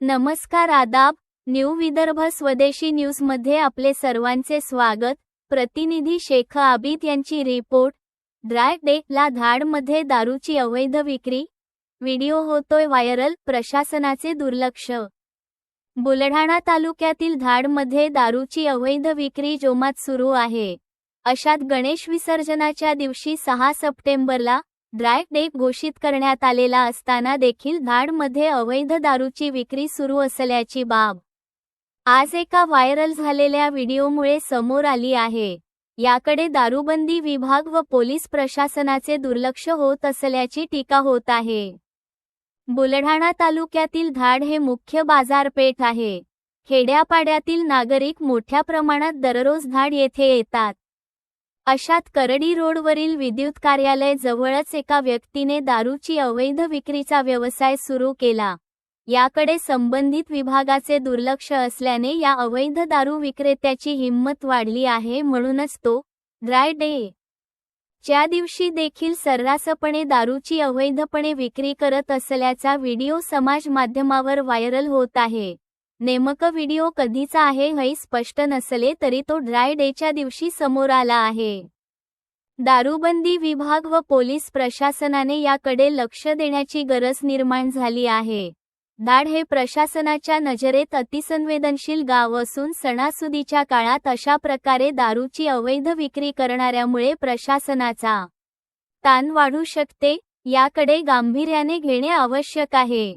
नमस्कार आदाब न्यू विदर्भ स्वदेशी न्यूजमध्ये आपले सर्वांचे स्वागत. प्रतिनिधी शेख आबिद यांची रिपोर्ट. ड्राय डे ला धाडमध्ये दारूची अवैध विक्री. व्हिडिओ होतोय व्हायरल प्रशासनाचे दुर्लक्ष बुलढाणा तालुक्यातील धाडमध्ये दारूची अवैध विक्री जोमात सुरू आहे. अशात गणेश विसर्जनाच्या दिवशी सहा सप्टेंबरला ड्राय डे घोषित करण्यात आलेला असताना देखील धाडमध्ये अवैध दारूची विक्री सुरू असल्याची बाब आज एका व्हायरल झालेल्या व्हिडिओमुळे समोर आली आहे. याकडे दारूबंदी विभाग व पोलीस प्रशासनाचे दुर्लक्ष होत असल्याची टीका होत आहे. बुलढाणा तालुक्यातील धाड हे मुख्य बाजारपेठ आहे. खेड्यापाड्यातील नागरिक मोठ्या प्रमाणात दररोज धाड येथे येतात. अशात करडी रोडवरील विद्युत कार्यालय जवळच एका व्यक्तीने दारूची अवैध विक्रीचा व्यवसाय सुरू केला. याकडे संबंधित विभागाचे दुर्लक्ष असल्याने या अवैध दारू विक्रेत्याची हिंमत वाढली आहे म्हणूनच तो ड्राय डे च्या दिवशी देखील सर्रासपणे दारूची अवैधपणे विक्री करत असल्याचा व्हिडिओ समाज माध्यमावर व्हायरल होत आहे. नेमकं व्हिडिओ कधीचा आहे हे स्पष्ट नसले तरी तो ड्राय डेच्या दिवशी समोर आला आहे. दारूबंदी विभाग व पोलीस प्रशासनाने याकडे लक्ष देण्याची गरज निर्माण झाली आहे. दाड हे प्रशासनाच्या नजरेत अतिसंवेदनशील गाव असून सणासुदीच्या काळात अशा प्रकारे दारूची अवैध विक्री करणाऱ्यामुळे प्रशासनाचा ताण वाढू शकते याकडे गांभीर्याने घेणे आवश्यक आहे.